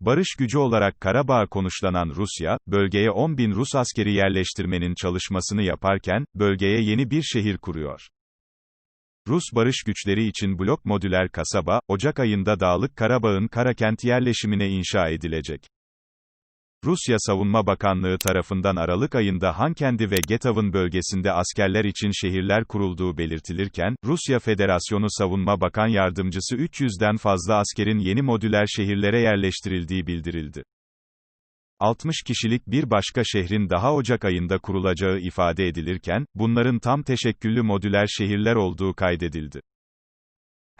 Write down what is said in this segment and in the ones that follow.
barış gücü olarak Karabağ konuşlanan Rusya, bölgeye 10 bin Rus askeri yerleştirmenin çalışmasını yaparken, bölgeye yeni bir şehir kuruyor. Rus barış güçleri için blok modüler kasaba, Ocak ayında Dağlık Karabağ'ın Karakent yerleşimine inşa edilecek. Rusya Savunma Bakanlığı tarafından Aralık ayında Hankendi ve Getav'ın bölgesinde askerler için şehirler kurulduğu belirtilirken, Rusya Federasyonu Savunma Bakan Yardımcısı 300'den fazla askerin yeni modüler şehirlere yerleştirildiği bildirildi. 60 kişilik bir başka şehrin daha Ocak ayında kurulacağı ifade edilirken, bunların tam teşekküllü modüler şehirler olduğu kaydedildi.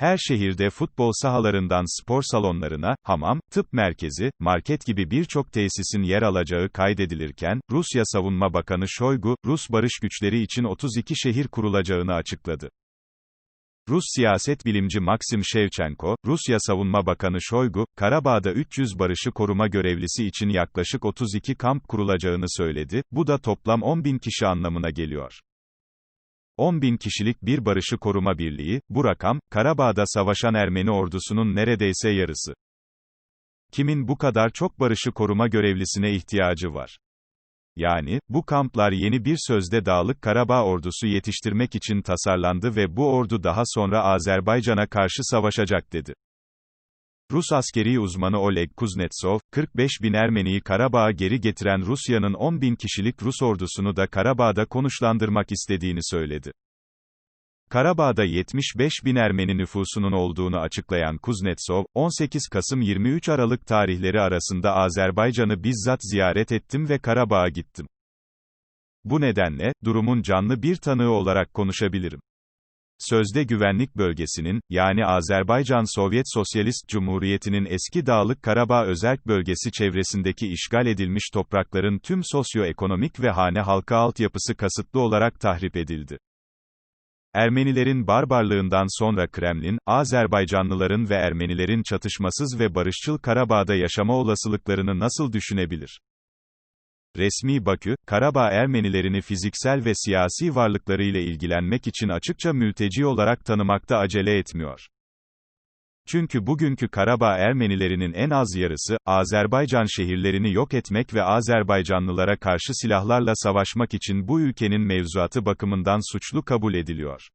Her şehirde futbol sahalarından spor salonlarına, hamam, tıp merkezi, market gibi birçok tesisin yer alacağı kaydedilirken, Rusya Savunma Bakanı Şoygu, Rus barış güçleri için 32 şehir kurulacağını açıkladı. Rus siyaset bilimci Maxim Shevchenko, Rusya Savunma Bakanı Şoygu, Karabağ'da 300 barışı koruma görevlisi için yaklaşık 32 kamp kurulacağını söyledi, bu da toplam 10 bin kişi anlamına geliyor. 10 bin kişilik bir barışı koruma birliği, bu rakam, Karabağ'da savaşan Ermeni ordusunun neredeyse yarısı. Kimin bu kadar çok barışı koruma görevlisine ihtiyacı var? Yani, bu kamplar yeni bir sözde Dağlık Karabağ ordusu yetiştirmek için tasarlandı ve bu ordu daha sonra Azerbaycan'a karşı savaşacak dedi. Rus askeri uzmanı Oleg Kuznetsov, 45 bin Ermeniyi Karabağ'a geri getiren Rusya'nın 10 bin kişilik Rus ordusunu da Karabağ'da konuşlandırmak istediğini söyledi. Karabağ'da 75 bin Ermeni nüfusunun olduğunu açıklayan Kuznetsov, 18 Kasım 23 Aralık tarihleri arasında Azerbaycan'ı bizzat ziyaret ettim ve Karabağ'a gittim. Bu nedenle, durumun canlı bir tanığı olarak konuşabilirim. Sözde güvenlik bölgesinin, yani Azerbaycan Sovyet Sosyalist Cumhuriyeti'nin eski Dağlık Karabağ özerk bölgesi çevresindeki işgal edilmiş toprakların tüm sosyoekonomik ve hane halka altyapısı kasıtlı olarak tahrip edildi. Ermenilerin barbarlığından sonra Kremlin, Azerbaycanlıların ve Ermenilerin çatışmasız ve barışçıl Karabağ'da yaşama olasılıklarını nasıl düşünebilir? Resmi Bakü, Karabağ Ermenilerini fiziksel ve siyasi varlıklarıyla ilgilenmek için açıkça mülteci olarak tanımakta acele etmiyor. Çünkü bugünkü Karabağ Ermenilerinin en az yarısı, Azerbaycan şehirlerini yok etmek ve Azerbaycanlılara karşı silahlarla savaşmak için bu ülkenin mevzuatı bakımından suçlu kabul ediliyor.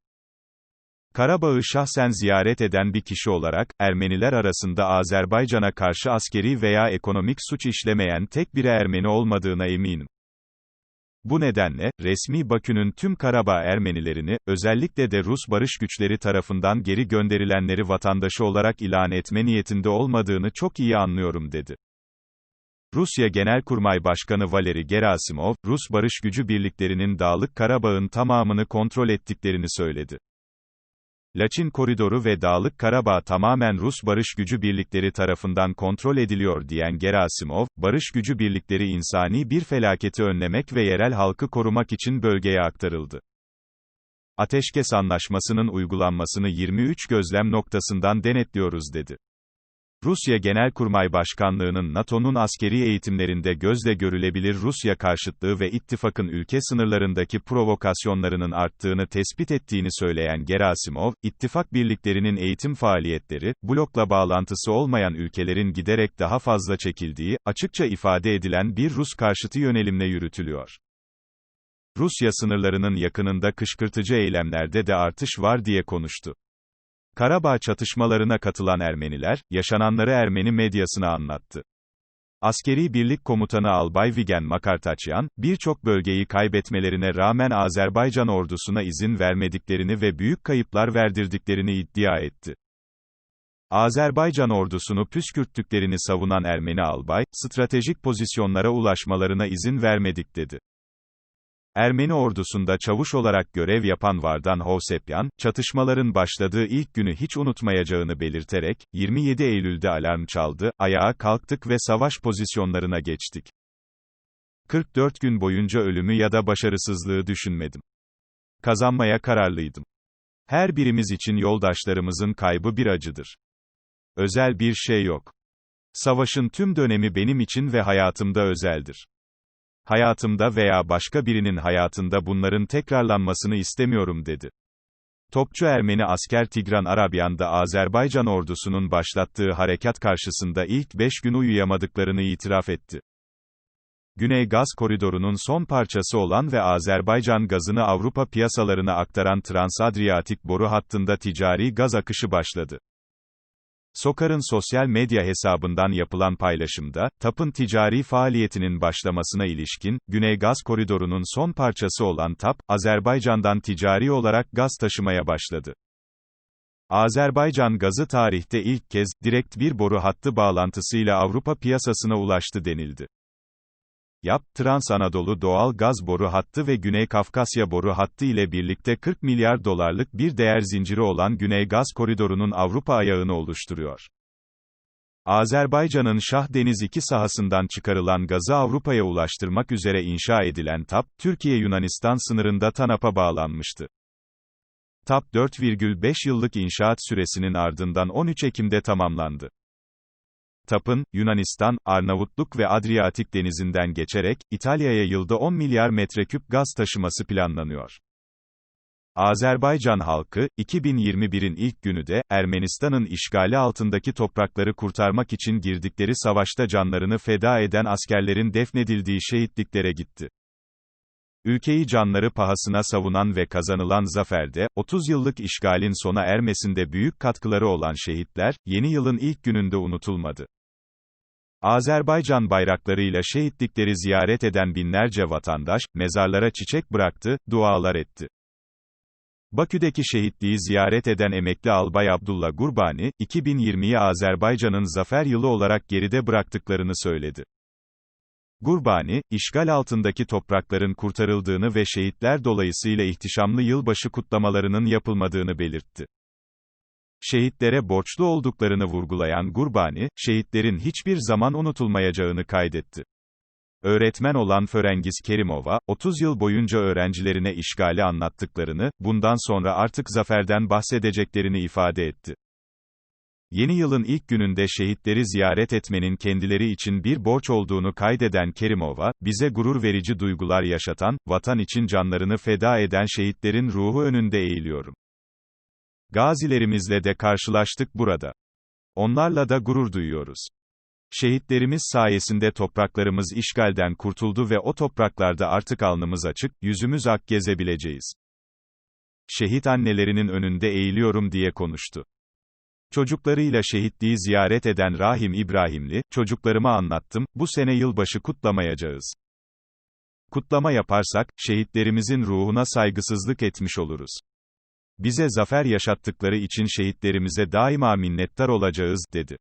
Karabağ'ı şahsen ziyaret eden bir kişi olarak, Ermeniler arasında Azerbaycan'a karşı askeri veya ekonomik suç işlemeyen tek bir Ermeni olmadığına eminim. Bu nedenle, resmi Bakü'nün tüm Karabağ Ermenilerini, özellikle de Rus barış güçleri tarafından geri gönderilenleri vatandaşı olarak ilan etme niyetinde olmadığını çok iyi anlıyorum dedi. Rusya Genelkurmay Başkanı Valeri Gerasimov, Rus barış gücü birliklerinin Dağlık Karabağ'ın tamamını kontrol ettiklerini söyledi. Laçin Koridoru ve Dağlık Karabağ tamamen Rus barış gücü birlikleri tarafından kontrol ediliyor diyen Gerasimov, barış gücü birlikleri insani bir felaketi önlemek ve yerel halkı korumak için bölgeye aktarıldı. Ateşkes anlaşmasının uygulanmasını 23 gözlem noktasından denetliyoruz dedi. Rusya Genelkurmay Başkanlığı'nın NATO'nun askeri eğitimlerinde gözle görülebilir Rusya karşıtlığı ve ittifakın ülke sınırlarındaki provokasyonlarının arttığını tespit ettiğini söyleyen Gerasimov, ittifak birliklerinin eğitim faaliyetleri, blokla bağlantısı olmayan ülkelerin giderek daha fazla çekildiği, açıkça ifade edilen bir Rus karşıtı yönelimle yürütülüyor. Rusya sınırlarının yakınında kışkırtıcı eylemlerde de artış var diye konuştu. Karabağ çatışmalarına katılan Ermeniler, yaşananları Ermeni medyasına anlattı. Askeri Birlik Komutanı Albay Vigen Makartaçyan, birçok bölgeyi kaybetmelerine rağmen Azerbaycan ordusuna izin vermediklerini ve büyük kayıplar verdirdiklerini iddia etti. Azerbaycan ordusunu püskürttüklerini savunan Ermeni albay, stratejik pozisyonlara ulaşmalarına izin vermedik dedi. Ermeni ordusunda çavuş olarak görev yapan Vardan Hovsepyan, çatışmaların başladığı ilk günü hiç unutmayacağını belirterek, 27 Eylül'de alarm çaldı, ayağa kalktık ve savaş pozisyonlarına geçtik. 44 gün boyunca ölümü ya da başarısızlığı düşünmedim. Kazanmaya kararlıydım. Her birimiz için yoldaşlarımızın kaybı bir acıdır. Özel bir şey yok. Savaşın tüm dönemi benim için ve hayatımda özeldir. Hayatımda veya başka birinin hayatında bunların tekrarlanmasını istemiyorum dedi. Topçu Ermeni asker Tigran Arabyan'da Azerbaycan ordusunun başlattığı harekat karşısında ilk 5 gün uyuyamadıklarını itiraf etti. Güney Gaz Koridoru'nun son parçası olan ve Azerbaycan gazını Avrupa piyasalarına aktaran Transadriyatik boru hattında ticari gaz akışı başladı. Sokar'ın sosyal medya hesabından yapılan paylaşımda, TAP'ın ticari faaliyetinin başlamasına ilişkin, Güney Gaz Koridoru'nun son parçası olan TAP, Azerbaycan'dan ticari olarak gaz taşımaya başladı. Azerbaycan gazı tarihte ilk kez, direkt bir boru hattı bağlantısıyla Avrupa piyasasına ulaştı denildi. YAP, Trans Anadolu Doğal Gaz Boru Hattı ve Güney Kafkasya Boru Hattı ile birlikte 40 milyar dolarlık bir değer zinciri olan Güney Gaz Koridoru'nun Avrupa ayağını oluşturuyor. Azerbaycan'ın Şah Deniz 2 sahasından çıkarılan gazı Avrupa'ya ulaştırmak üzere inşa edilen TAP, Türkiye-Yunanistan sınırında TANAP'a bağlanmıştı. TAP 4,5 yıllık inşaat süresinin ardından 13 Ekim'de tamamlandı. TAP'ın, Yunanistan, Arnavutluk ve Adriyatik denizinden geçerek, İtalya'ya yılda 10 milyar metreküp gaz taşıması planlanıyor. Azerbaycan halkı, 2021'in ilk günü de, Ermenistan'ın işgali altındaki toprakları kurtarmak için girdikleri savaşta canlarını feda eden askerlerin defnedildiği şehitliklere gitti. Ülkeyi canları pahasına savunan ve kazanılan zaferde, 30 yıllık işgalin sona ermesinde büyük katkıları olan şehitler, yeni yılın ilk gününde unutulmadı. Azerbaycan bayraklarıyla şehitlikleri ziyaret eden binlerce vatandaş, mezarlara çiçek bıraktı, dualar etti. Bakü'deki şehitliği ziyaret eden emekli albay Abdullah Gurbani, 2020'yi Azerbaycan'ın zafer yılı olarak geride bıraktıklarını söyledi. Gurbani, işgal altındaki toprakların kurtarıldığını ve şehitler dolayısıyla ihtişamlı yılbaşı kutlamalarının yapılmadığını belirtti. Şehitlere borçlu olduklarını vurgulayan Gurbani, şehitlerin hiçbir zaman unutulmayacağını kaydetti. Öğretmen olan Förengiz Kerimova, 30 yıl boyunca öğrencilerine işgali anlattıklarını, bundan sonra artık zaferden bahsedeceklerini ifade etti. Yeni yılın ilk gününde şehitleri ziyaret etmenin kendileri için bir borç olduğunu kaydeden Kerimova, bize gurur verici duygular yaşatan, vatan için canlarını feda eden şehitlerin ruhu önünde eğiliyorum. Gazilerimizle de karşılaştık burada. Onlarla da gurur duyuyoruz. Şehitlerimiz sayesinde topraklarımız işgalden kurtuldu ve o topraklarda artık alnımız açık, yüzümüz ak gezebileceğiz. Şehit annelerinin önünde eğiliyorum diye konuştu. Çocuklarıyla şehitliği ziyaret eden Rahim İbrahimli, çocuklarıma anlattım, bu sene yılbaşı kutlamayacağız. Kutlama yaparsak, şehitlerimizin ruhuna saygısızlık etmiş oluruz. Bize zafer yaşattıkları için şehitlerimize daima minnettar olacağız, dedi.